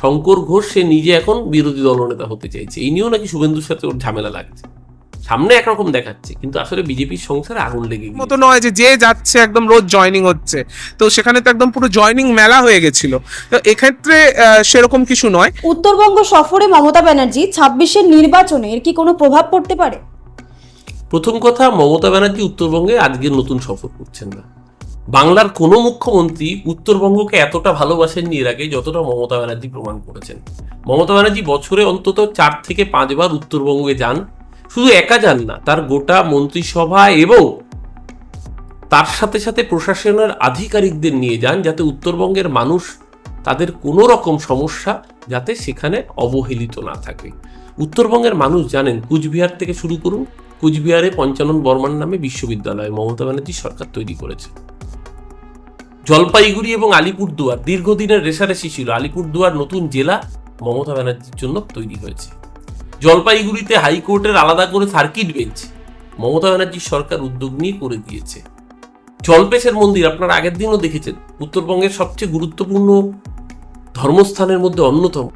শঙ্কর ঘোষ সে নিজে এখন বিরোধী দলনেতা হতে চাইছে। এই নিয়েও নাকি শুভেন্দুর সাথে ওর ঝামেলা লাগছে। সামনে একরকম দেখাচ্ছে কিন্তু আসলে বিজেপির সংসারে আগুন লেগে মতো নয় যে যে যাচ্ছে একদম রোজ জয়নিং হচ্ছে। তো সেখানে তো একদম পুরো জয়নিং মেলা হয়ে গেছিল। তো এক্ষেত্রে সেরকম কিছু নয়। উত্তরবঙ্গ সফরে মমতা ব্যানার্জি ছাব্বিশের নির্বাচনে এর কি কোনো প্রভাব পড়তে পারে? প্রথম কথা মমতা ব্যানার্জি উত্তরবঙ্গে আজকে নতুন সফর করছেন না। বাংলার কোনো মুখ্যমন্ত্রী উত্তরবঙ্গকে এতটা ভালোবাসেননি এর আগে যতটা মমতা ব্যানার্জি প্রমাণ করেছেন। মমতা ব্যানার্জি বছরে অন্তত চার থেকে পাঁচবার উত্তরবঙ্গে যান। শুধু একা যান না, তার গোটা মন্ত্রিসভা এবং তার সাথে সাথে প্রশাসনের আধিকারিকদের নিয়ে যান যাতে উত্তরবঙ্গের মানুষ তাদের কোনো রকম সমস্যা যাতে সেখানে অবহেলিত না থাকে। উত্তরবঙ্গের মানুষ জানেন, কুচবিহার থেকে শুরু করুন, কুচবিহারে পঞ্চানন বর্মান নামে বিশ্ববিদ্যালয় মমতা ব্যানার্জি সরকার তৈরি করেছে। জলপাইগুড়ি এবং আলিপুরদুয়ার দীর্ঘদিনের রেশারেশি ছিল। আলিপুরদুয়ার নতুন জেলা মমতা ব্যানার্জির জন্য তৈরি হয়েছে। জলপাইগুড়িতে হাইকোর্টের আলাদা করে সার্কিট বেঞ্চ মমতা ব্যানার্জির সরকার উদ্যোগ নিয়ে করে দিয়েছে। জলপেশের মন্দির আপনারা আগের দিনও দেখেছেন। উত্তরবঙ্গের সবচেয়ে গুরুত্বপূর্ণ ধর্মস্থানের মধ্যে অন্যতম।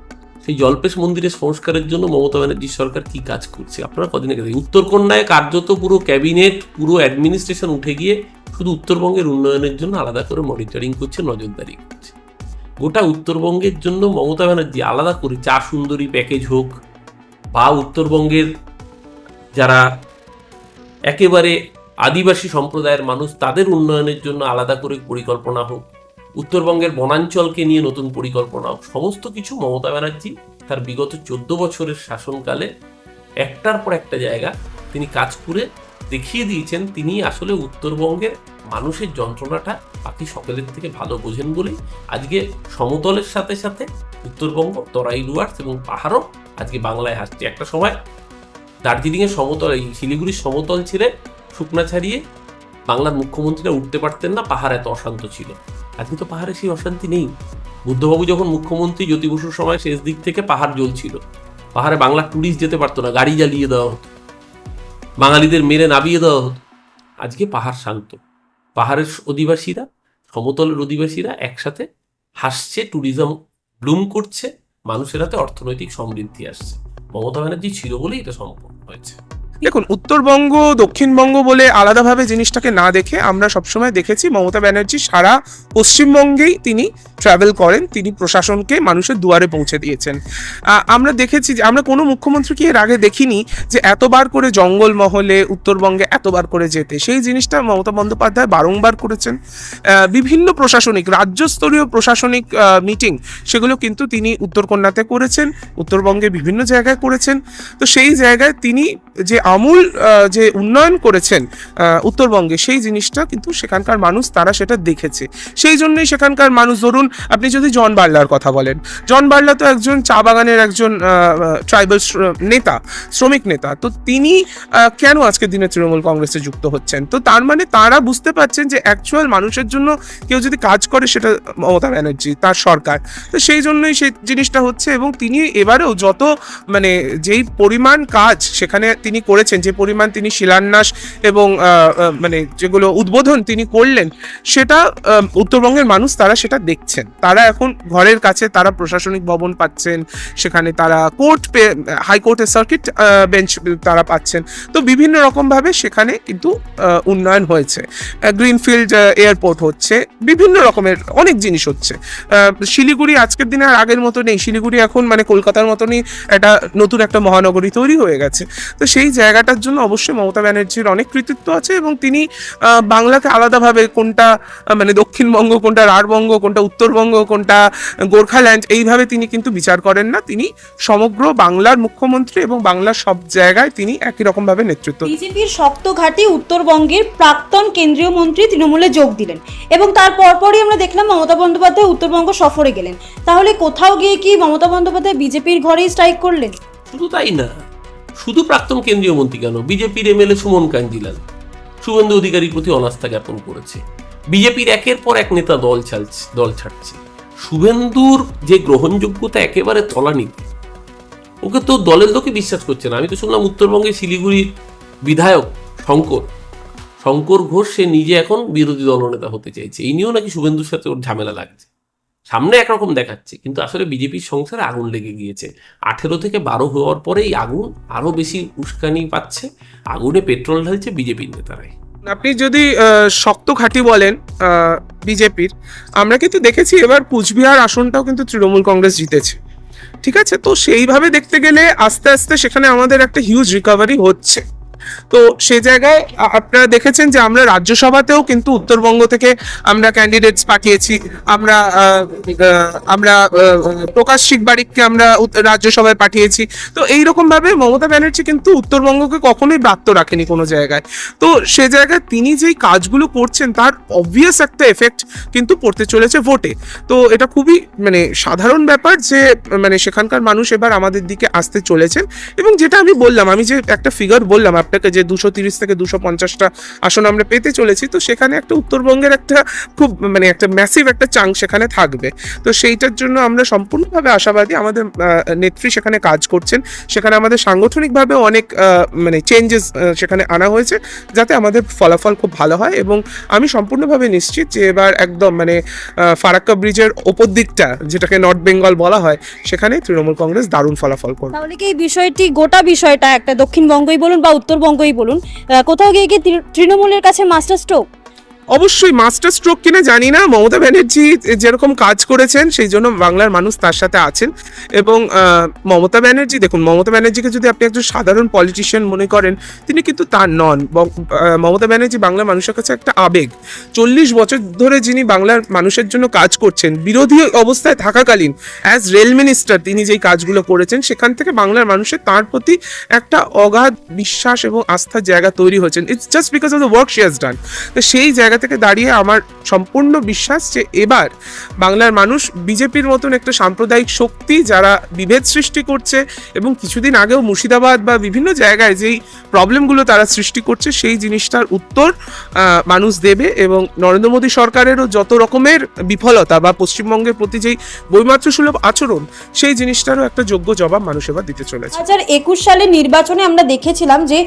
সেই জলপেশ মন্দিরের সংস্কারের জন্য মমতা ব্যানার্জির সরকার কি কাজ করছে? আপনারা কদিন আগে। উত্তরকন্যায় কার্যত পুরো ক্যাবিনেট, পুরো অ্যাডমিনিস্ট্রেশন উঠে গিয়ে শুধু উত্তরবঙ্গের উন্নয়নের জন্য আলাদা করে মনিটরিং করছে, নজরদারি করছে। গোটা উত্তরবঙ্গের জন্য মমতা ব্যানার্জি আলাদা করে চা সুন্দরী প্যাকেজ হোক বা উত্তরবঙ্গের যারা একেবারে আদিবাসী সম্প্রদায়ের মানুষ, তাদের উন্নয়নের জন্য আলাদা করে পরিকল্পনা হোক, উত্তরবঙ্গের বনাঞ্চলকে নিয়ে নতুন পরিকল্পনা হোক, সমস্ত কিছু মমতা ব্যানার্জি তার বিগত চোদ্দ বছরের শাসনকালে একটার পর একটা জায়গা তিনি কাজ করে দেখিয়ে দিয়েছেন তিনি আসলে উত্তরবঙ্গের মানুষের যন্ত্রণাটা বাকি সকলের থেকে ভালো বোঝেন বলেই আজকে সমতলের সাথে সাথে উত্তরবঙ্গ, তরাই ডুয়ার্স এবং পাহাড়ও আজকে বাংলায় আসছে। একটা সময় দার্জিলিংয়ের সমতল, এই শিলিগুড়ির সমতল ছেড়ে শুকনা ছাড়িয়ে বাংলার মুখ্যমন্ত্রীরা উঠতে পারতেন না, পাহাড় এত অশান্ত ছিল। আজকে তো পাহাড়ে সেই অশান্তি নেই। বুদ্ধবাবু যখন মুখ্যমন্ত্রী জ্যোতি বসুর সময় শেষ দিক থেকে পাহাড় জ্বলছিল। পাহাড়ে বাংলার ট্যুরিস্ট যেতে পারতো না, গাড়ি জ্বালিয়ে দেওয়া হতো। বাঙালিদের মেরে নামিয়ে দেওয়া হতো। আজকে পাহাড় শান্ত। পাহাড়ের অধিবাসীরা, সমতলের অধিবাসীরা একসাথে হাসছে, ট্যুরিজম ব্লুম করছে, মানুষের হাতে অর্থনৈতিক সমৃদ্ধি আসছে। মমতা ব্যানার্জি ছিল বলেই এটা সম্ভব হয়েছে। দেখুন, উত্তরবঙ্গ, দক্ষিণবঙ্গ বলে আলাদাভাবে জিনিসটাকে না দেখে আমরা সবসময় দেখেছি মমতা ব্যানার্জি সারা পশ্চিমবঙ্গেই তিনি ট্রাভেল করেন, তিনি প্রশাসনকে মানুষের দুয়ারে পৌঁছে দিয়েছেন। আমরা দেখেছি যে, আমরা কোনো মুখ্যমন্ত্রীকে এর আগে দেখিনি যে এতবার করে জঙ্গলমহলে উত্তরবঙ্গে এতবার করে যেতে। সেই জিনিসটা মমতা বন্দ্যোপাধ্যায় বারংবার করেছেন। বিভিন্ন প্রশাসনিক, রাজ্যস্তরীয় প্রশাসনিক মিটিং সেগুলো কিন্তু তিনি উত্তরকন্যাতে করেছেন, উত্তরবঙ্গে বিভিন্ন জায়গায় করেছেন। তো সেই জায়গায় তিনি যে আমূল যে উন্নয়ন করেছেন উত্তরবঙ্গে, সেই জিনিসটা কিন্তু সেখানকার মানুষ, তারা সেটা দেখেছে। সেই জন্যই সেখানকার মানুষ, ধরুন, আপনি যদি জন বার্লার কথা বলেন, জন বার্লা তো একজন চা বাগানের একজন ট্রাইবাল নেতা, শ্রমিক নেতা, তো তিনি কেন আজকের দিনে তৃণমূল কংগ্রেসে যুক্ত হচ্ছেন? তো তার মানে তারা বুঝতে পারছেন যে অ্যাকচুয়াল মানুষের জন্য কেউ যদি কাজ করে, সেটা মমতা ব্যানার্জি, তার সরকার। তো সেই জন্যই সেই জিনিসটা হচ্ছে, এবং তিনি এবারেও যত মানে যেই পরিমাণ কাজ সেখানে তিনি করেছেন, যে পরিমাণ তিনি শিলান্যাস এবং মানে যেগুলো উদ্বোধন তিনি করলেন, সেটা উত্তরবঙ্গের মানুষ তারা সেটা দেখছেন। তারা এখন ঘরের কাছে তারা প্রশাসনিক ভবন পাচ্ছেন, সেখানে তারা কোর্ট হাইকোর্টের সার্কিট বেঞ্চ তারা পাচ্ছেন। তো বিভিন্ন রকমভাবে সেখানে কিন্তু উন্নয়ন হয়েছে। গ্রিনফিল্ড এয়ারপোর্ট হচ্ছে, বিভিন্ন রকমের অনেক জিনিস হচ্ছে। শিলিগুড়ি আজকের দিনে আর আগের মতো নেই। শিলিগুড়ি এখন মানে কলকাতার মতনই একটা নতুন একটা মহানগরী তৈরি হয়ে গেছে। তো সেই জায়গাটার জন্য অবশ্যই মমতা ব্যানার্জির অনেক কৃতিত্ব আছে এবং তিনি বাংলাকে আলাদাভাবে কোনটা মানে দক্ষিণবঙ্গ কোনটা রাঢ়বঙ্গ কোনটা উত্তরবঙ্গ কোনটা গোর্খাল্যান্ড এইভাবে তিনি কিন্তু বিচার করেন না। তিনি সমগ্র বাংলার মুখ্যমন্ত্রী এবং বাংলার সব জায়গায় তিনি একই রকমভাবে নেতৃত্ব বিজেপির শক্ত ঘাঁটি উত্তরবঙ্গের প্রাক্তন কেন্দ্রীয় মন্ত্রী তৃণমূলে যোগ দিলেন এবং তার পরপরই আমরা দেখলাম মমতা বন্দ্যোপাধ্যায় উত্তরবঙ্গ সফরে গেলেন। তাহলে কোথাও গিয়ে কি মমতা বন্দ্যোপাধ্যায় বিজেপির ঘরেই স্ট্রাইক করলেন? শুধু তাই না শুধু প্রাক্তন কেন্দ্রীয় মন্ত্রী কেন? বিজেপির এমএলএ সুমন কাঞ্জিলাল। শুভেন্দু অধিকারীর প্রতি অনাস্থা জ্ঞাপন করেছে। বিজেপির একের পর এক নেতা দল ছাড়ছে দল ছাড়ছে। শুভেন্দুর যে গ্রহণযোগ্যতা একেবারে তলানিতে ওকে তো দলের লোকে বিশ্বাস করছে না। আমি তো শুনলাম উত্তরবঙ্গে শিলিগুড়ির বিধায়ক শঙ্কর। শঙ্কর ঘোষ, সে নিজে এখন বিরোধী দলনেতা হতে চাইছে। এই নিয়েও নাকি শুভেন্দুর সাথে ওর ঝামেলা লাগছে। সামনে একরকম দেখাচ্ছে, কিন্তু আসলে বিজেপির সংসারে আগুন লেগে গিয়েছে। আঠেরো থেকে বারো হওয়ার পরে এই আগুন আরও বেশি উস্কানি পাচ্ছে, আগুনে পেট্রোল ঢালছে বিজেপির নেতারাই। আপনি যদি শক্ত খাঁটি বলেন বিজেপির, আমরা কিন্তু দেখেছি এবার কুচবিহার আসনটাও কিন্তু তৃণমূল কংগ্রেস জিতেছে। ঠিক আছে? তো সেইভাবে দেখতে গেলে আস্তে আস্তে সেখানে আমাদের একটা হিউজ রিকভারি হচ্ছে। তো সে জায়গায় আপনারা দেখেছেন যে আমরা রাজ্যসভাতেও কিন্তু উত্তরবঙ্গ থেকে আমরা ক্যান্ডিডেটস পাঠিয়েছি। আমরা আমরা প্রকাশ শিকবারিককে আমরা রাজ্যসভায় পাঠিয়েছি। তো এইরকম ভাবে মমতা ব্যানার্জি কিন্তু উত্তরবঙ্গকে কখনোই ব্রাত্য রাখেনি কোনো জায়গায়। তো সে জায়গায় তিনি যেই কাজগুলো করছেন, তার অবভিয়াস একটা এফেক্ট কিন্তু পড়তে চলেছে ভোটে। তো এটা খুবই মানে সাধারণ ব্যাপার যে মানে সেখানকার মানুষ এবার আমাদের দিকে আসতে চলেছেন। এবং যেটা আমি বললাম, আমি যে একটা ফিগার বললাম আপনাকে যে দুশো তিরিশ থেকে দুশো পঞ্চাশটা আসন আমরা পেতে চলেছি, তো সেখানে একটা উত্তরবঙ্গের একটা খুব মানে একটা ম্যাসিভ একটা চাং সেখানে থাকবে। তো সেইটার জন্য আমরা সম্পূর্ণভাবে আশাবাদী আমাদের নেত্রী সেখানে কাজ করছেন। সেখানে আমাদের সাংগঠনিকভাবে অনেক মানে চেঞ্জেস সেখানে আনা হয়েছে যাতে আমাদের ফলাফল খুব ভালো হয় এবং আমি সম্পূর্ণভাবে নিশ্চিত যে এবার একদম মানে ফারাক্কা ব্রিজের ওপর দিকটা যেটাকে নর্থ বেঙ্গল বলা হয়, সেখানে তৃণমূল কংগ্রেস দারুণ ফলাফল করবে। তাহলে কি এই বিষয়টি গোটা বিষয়টা একটা দক্ষিণবঙ্গই বলুন বা উত্তরবঙ্গই বলুন। কোথাও গিয়ে কি তৃণমূলের কাছে মাস্টার স্ট্রোক? অবশ্যই মাস্টার স্ট্রোক কিনা জানি না। মমতা ব্যানার্জি যেরকম কাজ করেছেন, সেই জন্য বাংলার মানুষ তার সাথে আছেন। এবং মমতা ব্যানার্জি, দেখুন, মমতা ব্যানার্জিকে যদি আপনি একজন সাধারণ পলিটিশিয়ান মনে করেন, তিনি কিন্তু তার নন। মমতা ব্যানার্জি বাংলার মানুষের কাছে একটা আবেগ। চল্লিশ বছর ধরে যিনি বাংলার মানুষের জন্য কাজ করছেন, বিরোধী অবস্থায় থাকাকালীন অ্যাজ রেল মিনিস্টার তিনি যেই কাজগুলো করেছেন, সেখান থেকে বাংলার মানুষের তার প্রতি একটা অগাধ বিশ্বাস এবং আস্থার জায়গা তৈরি হয়েছেন। It's just because of the work she has done তো সেই জায়গা থেকে দাঁড়িয়ে আমার সম্পূর্ণ বিশ্বাস যে এবার বাংলার মানুষ বিজেপির মতন একটা সাম্প্রদায়িক শক্তি যারা বিভেদ সৃষ্টি করছে এবং কিছুদিন আগেও মুর্শিদাবাদ বা বিভিন্ন জায়গায় যেই প্রবলেমগুলো তারা সৃষ্টি করছে, সেই জিনিসটার উত্তর মানুষ দেবে এবং নরেন্দ্র মোদী সরকারেরও যত রকমের বিফলতা বা পশ্চিমবঙ্গের প্রতি যেই বৈমাত্র সুলভ আচরণ, সেই জিনিসটারও একটা যোগ্য জবাব মানুষ এবার দিতে চলেছে। হাজার একুশ সালের নির্বাচনে আমরা দেখেছিলাম যে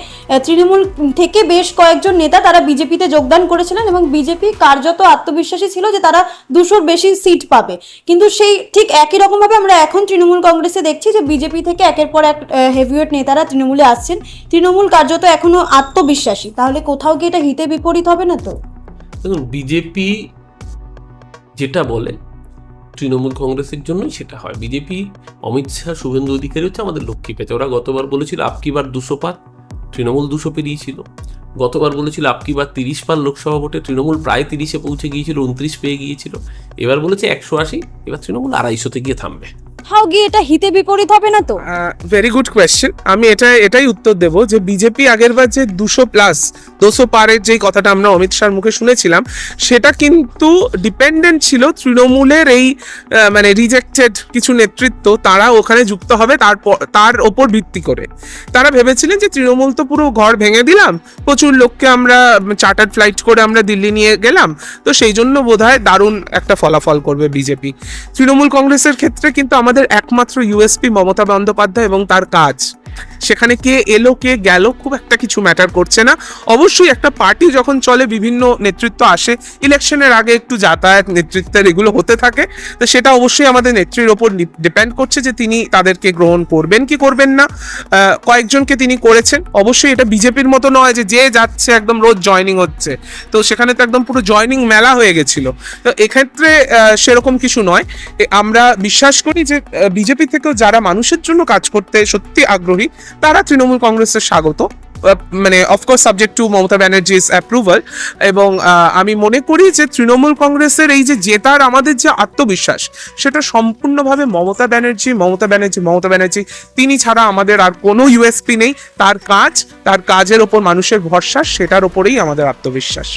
তৃণমূল থেকে বেশ কয়েকজন নেতা তারা বিজেপিতে যোগদান করেছিলেন বিজেপি কার্যত আত্মবিশ্বাসী ছিল যে তারা দুশোর বেশি সিট পাবে। কিন্তু সেই ঠিক একই রকমভাবে আমরা এখন তৃণমূল কংগ্রেসে দেখছি যে বিজেপি থেকে একের পর এক হেভিওয়েট নেতারা তৃণমূলে আসছেন। তৃণমূল কার্যত এখনও আত্মবিশ্বাসী। তাহলে কোথাও গিয়ে এটা হিতে বিপরীত হবে না তো? দেখুন, বিজেপি যেটা বলে তৃণমূল কংগ্রেসের জন্যই সেটা হয়। বিজেপি, অমিত শাহ, শুভেন্দু অধিকারী হচ্ছে আমাদের লক্ষ্মী পেঁচা। ওরা গতবার বলেছিল আপকিবার দুশো পার? তৃণমূল দুশো পেরিয়েছিল। গতবার বলেছিল আপকি বার তিরিশ পার লোকসভা ভোটে তৃণমূল প্রায় তিরিশে পৌঁছে গিয়েছিল উনত্রিশ পেয়ে গিয়েছিল। এবার বলেছে একশো আশি এবার তৃণমূল আড়াইশোতে গিয়ে থামবে। কোথাও গিয়ে এটা হিতে বিপরীত হবে না তো? ভেরি গুড কোয়েশ্চেন আমি এটা এটাই উত্তর দেব যে বিজেপি আগেরবার যে দুশো প্লাস দুশো পারের যেই কথাটা আমরা অমিত শাহর মুখে শুনেছিলাম, সেটা কিন্তু ডিপেন্ডেন্ট ছিল তৃণমূলের এই মানে রিজেক্টেড কিছু নেতৃত্ব, তারা ওখানে যুক্ত হবে তারপর তার ওপর ভিত্তি করে। তারা ভেবেছিলেন যে তৃণমূল তো পুরো ঘর ভেঙে দিলাম, প্রচুর লোককে আমরা চার্টার ফ্লাইট করে আমরা দিল্লি নিয়ে গেলাম, তো সেই জন্য বোধহয় দারুণ একটা ফলাফল করবে বিজেপি তৃণমূল কংগ্রেসের ক্ষেত্রে কিন্তু আমাদের একমাত্র ইউএসপি মমতা বন্দ্যোপাধ্যায় এবং তার কাজ। সেখানে কে এলো, কে গেল, খুব একটা কিছু ম্যাটার করছে না। অবশ্যই একটা পার্টি যখন চলে, বিভিন্ন নেতৃত্ব আসে ইলেকশনের আগে একটু যাতায়াত, নেতৃত্বের এগুলো হতে থাকে। তো সেটা অবশ্যই আমাদের নেত্রীর ওপর ডিপেন্ড করছে যে তিনি তাদেরকে গ্রহণ করবেন কি করবেন না। কয়েকজনকে তিনি করেছেন। অবশ্যই এটা বিজেপির মতো নয় যে যে যাচ্ছে একদম রোজ জয়নিং হচ্ছে। তো সেখানে তো একদম পুরো জয়নিং মেলা হয়ে গেছিল। তো এক্ষেত্রে সেরকম কিছু নয়। আমরা বিশ্বাস করি যে বিজেপি থেকেও যারা মানুষের জন্য কাজ করতে সত্যি আগ্রহী তারা তৃণমূল কংগ্রেসের স্বাগত। মানে of course subject to Mamata Banerjee's approval এবং আমি মনে করি যে তৃণমূল কংগ্রেসের এই যে জেতার আমাদের যে আত্মবিশ্বাস, সেটা সম্পূর্ণভাবে মমতা ব্যানার্জি মমতা ব্যানার্জি মমতা ব্যানার্জি, তিনি ছাড়া আমাদের আর কোনো ইউএসপি নেই। তার কাজ, তার কাজের ওপর মানুষের ভরসা, সেটার ওপরেই আমাদের আত্মবিশ্বাস।